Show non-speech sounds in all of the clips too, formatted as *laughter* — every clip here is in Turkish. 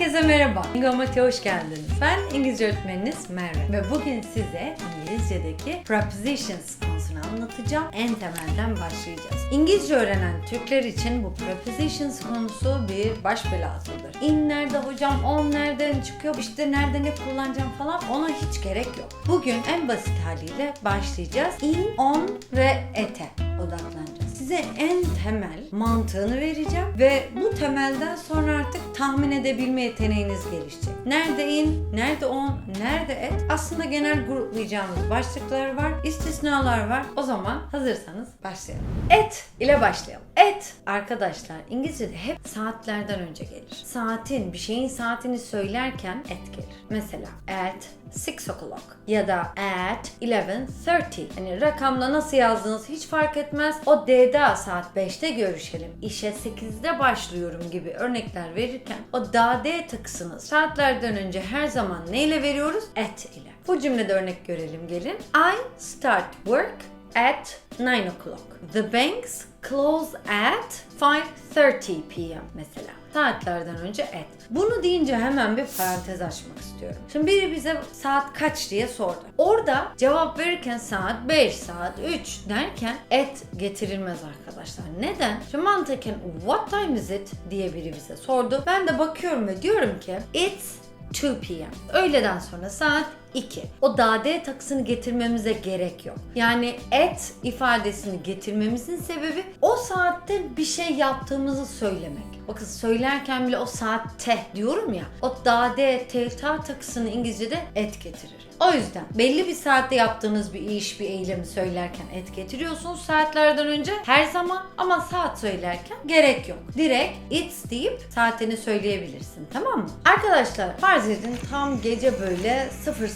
Herkese merhaba. İngilizce hoş geldiniz. Ben İngilizce öğretmeniniz Merve ve bugün size İngilizce'deki prepositions konusunu anlatacağım. En temelden başlayacağız. İngilizce öğrenen Türkler için bu prepositions konusu bir baş belasıdır. In nerede hocam, on nereden çıkıyor, işte nerede ne kullanacağım falan ona hiç gerek yok. Bugün en basit haliyle başlayacağız. In, on ve ete odaklanacağız. Size en temel mantığını vereceğim ve temelden sonra artık tahmin edebilme yeteneğiniz gelişecek. Nerede in, nerede on, nerede et? Aslında genel gruplayacağımız başlıklar var, istisnalar var. O zaman hazırsanız başlayalım. Et ile başlayalım. Et arkadaşlar İngilizce'de hep saatlerden önce gelir. Saatin, bir şeyin saatini söylerken et gelir. Mesela at 6 o'clock ya da at 11.30. Hani rakamla nasıl yazdığınız hiç fark etmez. O D'da saat 5'te görüşelim. İşe 8'de başlıyorum gibi örnekler verirken o da D tıksını saatlerden önce her zaman neyle veriyoruz? At ile. Bu cümlede örnek görelim gelin. I start work at 9 o'clock. The banks close at 5.30 p.m. mesela. Saatlerden önce at. Bunu deyince hemen bir parantez açmak istiyorum. Şimdi biri bize saat kaç diye sordu. Orada cevap verirken saat 5, saat 3 derken et getirilmez arkadaşlar. Neden? Şimdi mantıken what time is it diye biri bize sordu. Ben de bakıyorum ve diyorum ki it's 2 p.m. Öğleden sonra saat 2. O dade takısını getirmemize gerek yok. Yani et ifadesini getirmemizin sebebi o saatte bir şey yaptığımızı söylemek. Bakın söylerken bile o saatte diyorum ya. O dade, telta takısını İngilizce'de et getirir. O yüzden belli bir saatte yaptığınız bir iş, bir eylemi söylerken et getiriyorsunuz saatlerden önce her zaman ama saat söylerken gerek yok. Direkt it's deyip saatini söyleyebilirsin tamam mı? Arkadaşlar farz edin tam gece böyle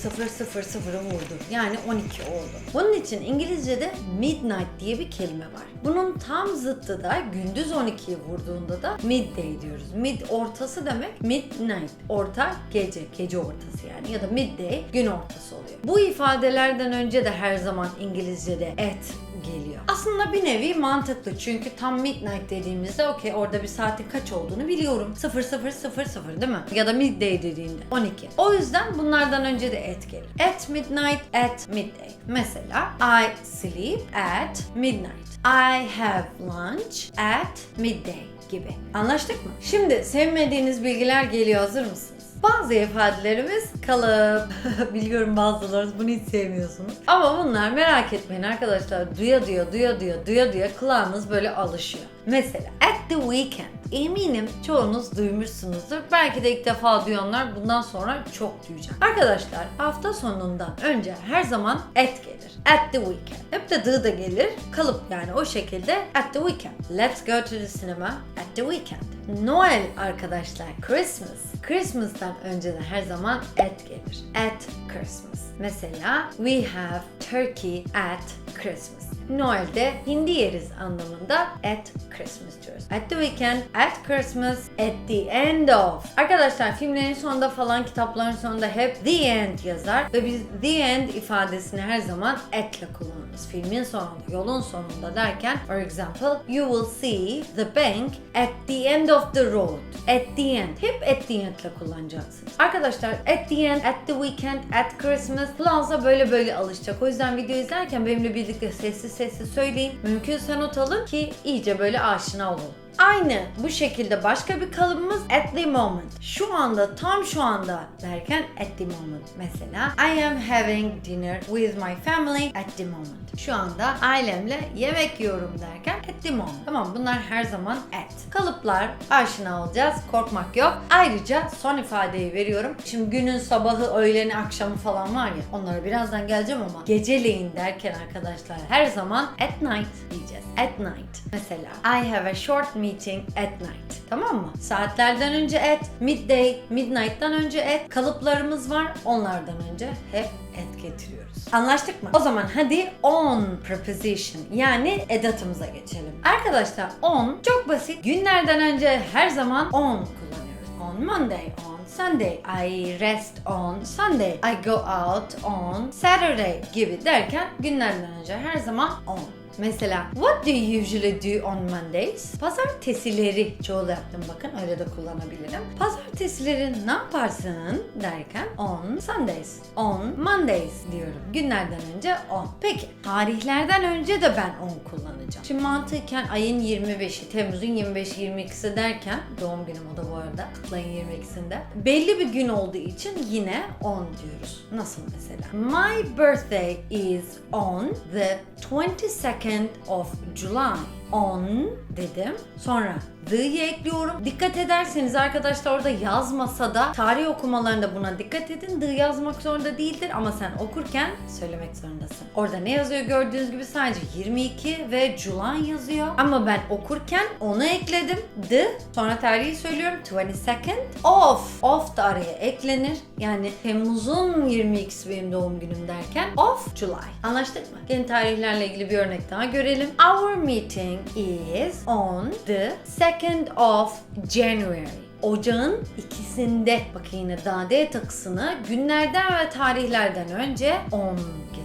00.00'ı vurdu. Yani 12 oldu. Bunun için İngilizce'de midnight diye bir kelime var. Bunun tam zıttı da gündüz 12'yi vurduğunda da midday diyoruz. Mid ortası demek midnight. Orta gece, gece ortası yani ya da midday gün ortası oluyor. Bu ifadelerden önce de her zaman İngilizce'de at geliyor. Aslında bir nevi mantıklı çünkü tam midnight dediğimizde okey orada bir saatin kaç olduğunu biliyorum. 0000 değil mi? Ya da midday dediğinde 12. O yüzden bunlardan önce de at gelir. At midnight, at midday. Mesela I sleep at midnight. I have lunch at midday gibi. Anlaştık mı? Şimdi sevmediğiniz bilgiler geliyor. Hazır mısınız? Bazı ifadelerimiz kalıp. *laughs* Biliyorum bazılarınız bunu hiç sevmiyorsunuz. Ama bunlar merak etmeyin arkadaşlar. Duya duya duya duya duya duya kulağınız böyle alışıyor. Mesela at the weekend. Eminim çoğunuz duymuşsunuzdur. Belki de ilk defa duyanlar bundan sonra çok duyacak. Arkadaşlar hafta sonundan önce her zaman at gelir. At the weekend. Hep de the da gelir. Kalıp yani o şekilde at the weekend. Let's go to the cinema at the weekend. Noel arkadaşlar Christmas. Christmas'tan önce de her zaman at gelir. At Christmas. Mesela we have turkey at Christmas. Noel'de hindi yeriz anlamında at Christmas diyoruz. At the weekend, at Christmas, at the end of. Arkadaşlar filmlerin sonunda falan kitapların sonunda hep the end yazar ve biz the end ifadesini her zaman at'le kullanırız. Filmin sonunda, yolun sonunda derken for example you will see the bank at the end of the road. At the end. Hep at the end'le kullanacaksınız. Arkadaşlar at the end, at the weekend, at Christmas kulağınıza böyle böyle alışacak. O yüzden video izlerken benimle birlikte sessiz sessiz söyleyin. Mümkünse not alın ki iyice böyle aşina olun. Aynı bu şekilde başka bir kalıbımız at the moment. Şu anda, tam şu anda derken at the moment. Mesela I am having dinner with my family at the moment. Şu anda ailemle yemek yiyorum derken at the moment. Tamam bunlar her zaman at. Kalıplar aşina olacağız. Korkmak yok. Ayrıca son ifadeyi veriyorum. Şimdi günün sabahı, öğleni, akşamı falan var ya onlara birazdan geleceğim ama geceleyin derken arkadaşlar her zaman at night diyeceğiz. At night. Mesela I have a short meeting at night. Tamam mı? Saatlerden önce at, midday, midnight'tan önce at. Kalıplarımız var. Onlardan önce hep at getiriyoruz. Anlaştık mı? O zaman hadi on preposition yani edatımıza geçelim. Arkadaşlar on çok basit. Günlerden önce her zaman on kullanıyoruz. On Monday, on Sunday, I rest on Sunday, I go out on Saturday gibi derken günlerden önce her zaman on. Mesela what do you usually do on Mondays? Pazartesileri çoğul yaptım bakın öyle de kullanabilirim. Pazartesileri ne yaparsın derken on Sundays, on Mondays diyorum. Günlerden önce on. Peki tarihlerden önce de ben on kullanacağım. Şimdi mantıken ayın 25'i, Temmuz'un 25 22'si derken doğum günüm o da bu arada ayın 22'sinde. Belli bir gün olduğu için yine on diyoruz. Nasıl mesela? My birthday is on the 22nd of July. On dedim. Sonra the'yi ekliyorum. Dikkat ederseniz arkadaşlar orada yazmasa da tarih okumalarında buna dikkat edin. The yazmak zorunda değildir ama sen okurken söylemek zorundasın. Orada ne yazıyor gördüğünüz gibi sadece 22 ve July yazıyor. Ama ben okurken onu ekledim. The sonra tarihi söylüyorum. 22nd of. Of da araya eklenir. Yani Temmuz'un 22'si benim doğum günüm derken of July. Anlaştık mı? Yeni tarihlerle ilgili bir örnek daha görelim. Our meeting is on the 2nd of January. Ocağın ikisinde bakın yine dade takısını günlerden ve tarihlerden önce 10 getiriyoruz.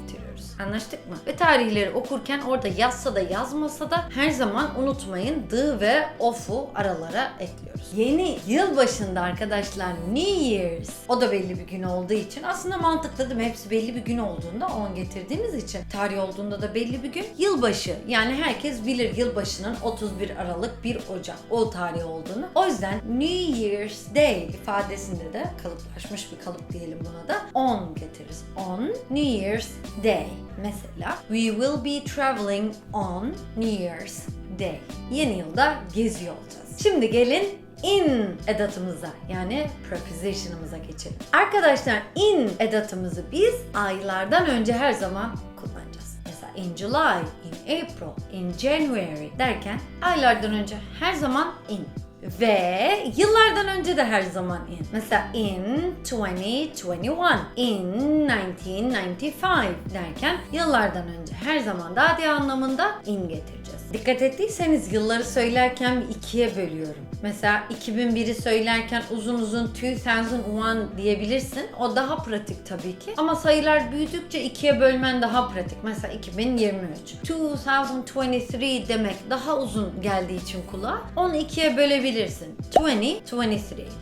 Anlaştık mı? Ve tarihleri okurken orada yazsa da yazmasa da her zaman unutmayın the ve of'u aralara ekliyoruz. Yeni yıl başında arkadaşlar New Year's o da belli bir gün olduğu için aslında mantıklı değil mi? Hepsi belli bir gün olduğunda 10 getirdiğimiz için tarih olduğunda da belli bir gün. Yılbaşı yani herkes bilir yılbaşının 31 Aralık 1 Ocak o tarih olduğunu. O yüzden New Year's Day ifadesinde de kalıplaşmış bir kalıp diyelim buna da 10 getiririz. On New Year's Day. Mesela we will be traveling on New Year's Day. Yeni yılda geziyor olacağız. Şimdi gelin in edatımıza yani preposition'ımıza geçelim. Arkadaşlar in edatımızı biz aylardan önce her zaman kullanacağız. Mesela in July, in April, in January derken aylardan önce her zaman in. Ve yıllardan önce de her zaman in. Mesela in 2021, in 1995 derken yıllardan önce her zaman daha diye anlamında in getireceğiz. Dikkat ettiyseniz yılları söylerken ikiye bölüyorum. Mesela 2001'i söylerken uzun uzun 2001 diyebilirsin. O daha pratik tabii ki. Ama sayılar büyüdükçe ikiye bölmen daha pratik. Mesela 2023. 2023 demek daha uzun geldiği için kulağa. Onu ikiye bölebilirsin. 2023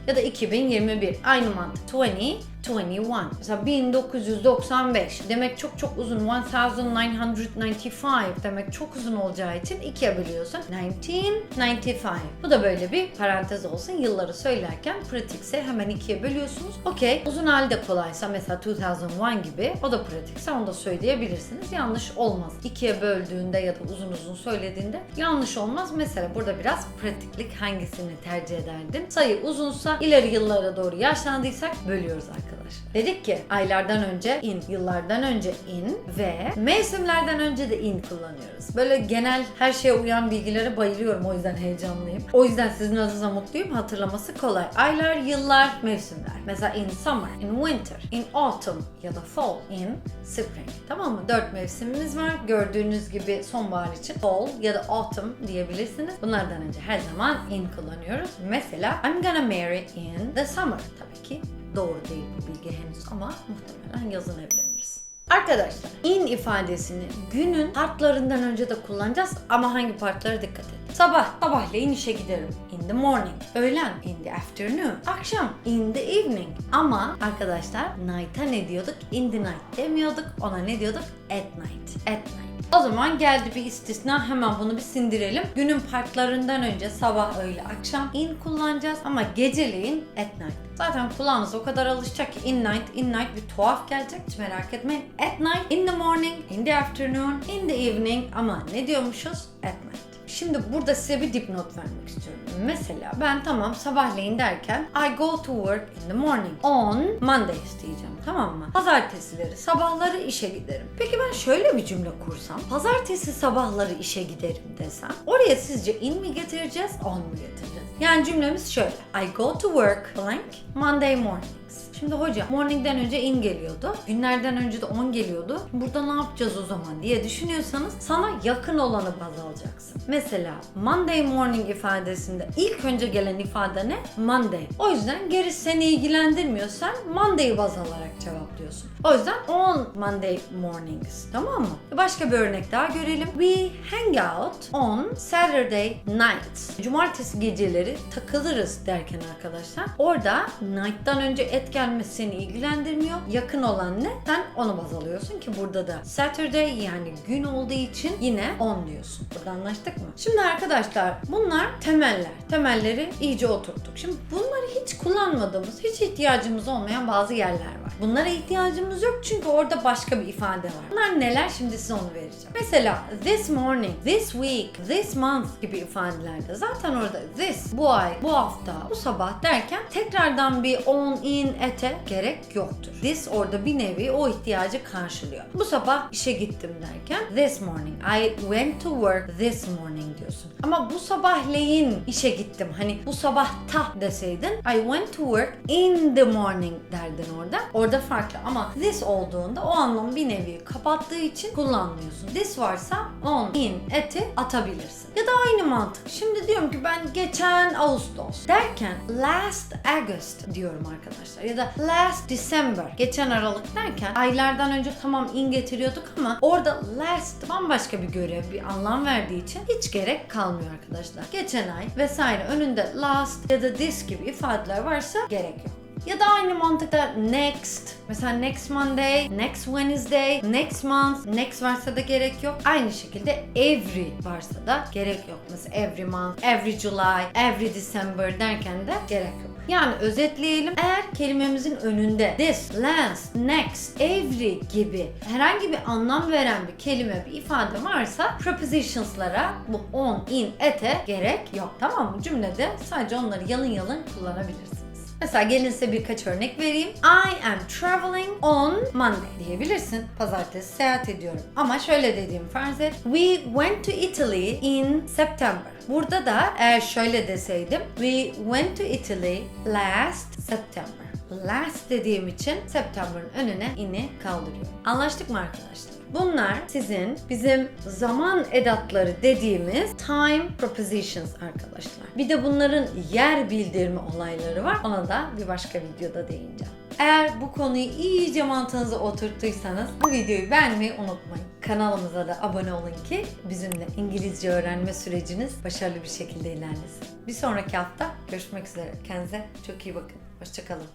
ya da 2021. Aynı mantık. 20 21. Mesela 1995 demek çok çok uzun. 1995 demek çok uzun olacağı için ikiye bölüyorsun. 1995. Bu da böyle bir parantez olsun. Yılları söylerken pratikse hemen ikiye bölüyorsunuz. Okey. Uzun halde kolaysa mesela 2001 gibi o da pratikse onu da söyleyebilirsiniz. Yanlış olmaz. İkiye böldüğünde ya da uzun uzun söylediğinde yanlış olmaz. Mesela burada biraz pratiklik hangisini tercih ederdin? Sayı uzunsa ileri yıllara doğru yaşlandıysak bölüyoruz arkadaşlar. Dedik ki aylardan önce in, yıllardan önce in ve mevsimlerden önce de in kullanıyoruz. Böyle genel her şeye uyan bilgilere bayılıyorum o yüzden heyecanlıyım. O yüzden sizin adınıza mutluyum hatırlaması kolay. Aylar, yıllar, mevsimler. Mesela in summer, in winter, in autumn ya da fall, in spring. Tamam mı? Dört mevsimimiz var. Gördüğünüz gibi sonbahar için fall ya da autumn diyebilirsiniz. Bunlardan önce her zaman in kullanıyoruz. Mesela I'm gonna marry in the summer. Tabii ki doğru değil bu bilgi henüz ama muhtemelen yazın evleniriz. Arkadaşlar in ifadesini günün partlarından önce de kullanacağız ama hangi partlara dikkat et. Sabah, sabahleyin işe giderim. In the morning. Öğlen, in the afternoon. Akşam, in the evening. Ama arkadaşlar night'a ne diyorduk? In the night demiyorduk. Ona ne diyorduk? At night. At night. O zaman geldi bir istisna hemen bunu bir sindirelim. Günün partlarından önce sabah, öğle, akşam in kullanacağız ama geceleyin at night. Zaten kulağınız o kadar alışacak ki in night, in night bir tuhaf gelecek hiç merak etmeyin. At night, in the morning, in the afternoon, in the evening ama ne diyormuşuz? At night. Şimdi burada size bir dipnot vermek istiyorum. Mesela ben tamam sabahleyin derken I go to work in the morning on Mondays diyeceğim tamam mı? Pazartesileri sabahları işe giderim. Peki ben şöyle bir cümle kursam pazartesi sabahları işe giderim desem oraya sizce in mi getireceğiz on mu getireceğiz? Yani cümlemiz şöyle I go to work blank Monday mornings. Şimdi hoca morning'den önce in geliyordu. Günlerden önce de on geliyordu. Burada ne yapacağız o zaman diye düşünüyorsanız sana yakın olanı baz alacaksın. Mesela Monday morning ifadesinde ilk önce gelen ifade ne? Monday. O yüzden gerisi seni ilgilendirmiyorsan Monday'ı baz alarak cevaplıyorsun. O yüzden on Monday mornings. Tamam mı? Başka bir örnek daha görelim. We hang out on Saturday nights. Cumartesi geceleri takılırız derken arkadaşlar. Orada night'tan önce et gelmesi seni ilgilendirmiyor. Yakın olan ne? Sen onu baz alıyorsun ki burada da Saturday yani gün olduğu için yine on diyorsun. Burada anlaştık mı? Şimdi arkadaşlar bunlar temeller. Temelleri iyice oturttuk. Şimdi bunları hiç kullanmadığımız, hiç ihtiyacımız olmayan bazı yerler var. Bunlara ihtiyacımız yok çünkü orada başka bir ifade var. Bunlar neler? Şimdi size onu vereceğim. Mesela this morning, this week, this month gibi ifadelerde zaten orada this, bu ay, bu hafta, bu sabah derken tekrardan bir on, in, ete gerek yoktur. This orada bir nevi o ihtiyacı karşılıyor. Bu sabah işe gittim derken this morning, I went to work this morning diyorsun. Ama bu sabahleyin işe gittim. Hani bu sabah ta deseydin I went to work in the morning derdin orada. Orada farklı ama this olduğunda o anlamı bir nevi kapattığı için kullanmıyorsun. This varsa on, in, eti atabilirsin. Ya da aynı mantık. Şimdi diyorum ki ben geçen Ağustos derken last August diyorum arkadaşlar. Ya da last December. Geçen Aralık derken aylardan önce tamam in getiriyorduk ama orada last bambaşka bir görev, bir anlam verdiği için hiç gerek kalmıyor arkadaşlar. Geçen ay vesaire önünde last ya da this gibi ifadeler varsa gerek yok. Ya da aynı mantıkta next, mesela next Monday, next Wednesday, next month, next varsa da gerek yok. Aynı şekilde every varsa da gerek yok. Mesela every month, every July, every December derken de gerek yok. Yani özetleyelim. Eğer kelimemizin önünde this, last, next, every gibi herhangi bir anlam veren bir kelime, bir ifade varsa prepositions'lara bu on, in, ete gerek yok. Tamam mı? Cümlede sadece onları yalın yalın kullanabilirsiniz. Mesela gelin size birkaç örnek vereyim. I am traveling on Monday diyebilirsin. Pazartesi seyahat ediyorum. Ama şöyle dediğim farz et. We went to Italy in September. Burada da eğer şöyle deseydim. We went to Italy last September. Last dediğim için September'ın önüne ini kaldırıyorum. Anlaştık mı arkadaşlar? Bunlar sizin bizim zaman edatları dediğimiz time prepositions arkadaşlar. Bir de bunların yer bildirme olayları var. Ona da bir başka videoda değineceğim. Eğer bu konuyu iyice mantığınıza oturttuysanız bu videoyu beğenmeyi unutmayın. Kanalımıza da abone olun ki bizimle İngilizce öğrenme süreciniz başarılı bir şekilde ilerlesin. Bir sonraki hafta görüşmek üzere. Kendinize çok iyi bakın. Hoşçakalın.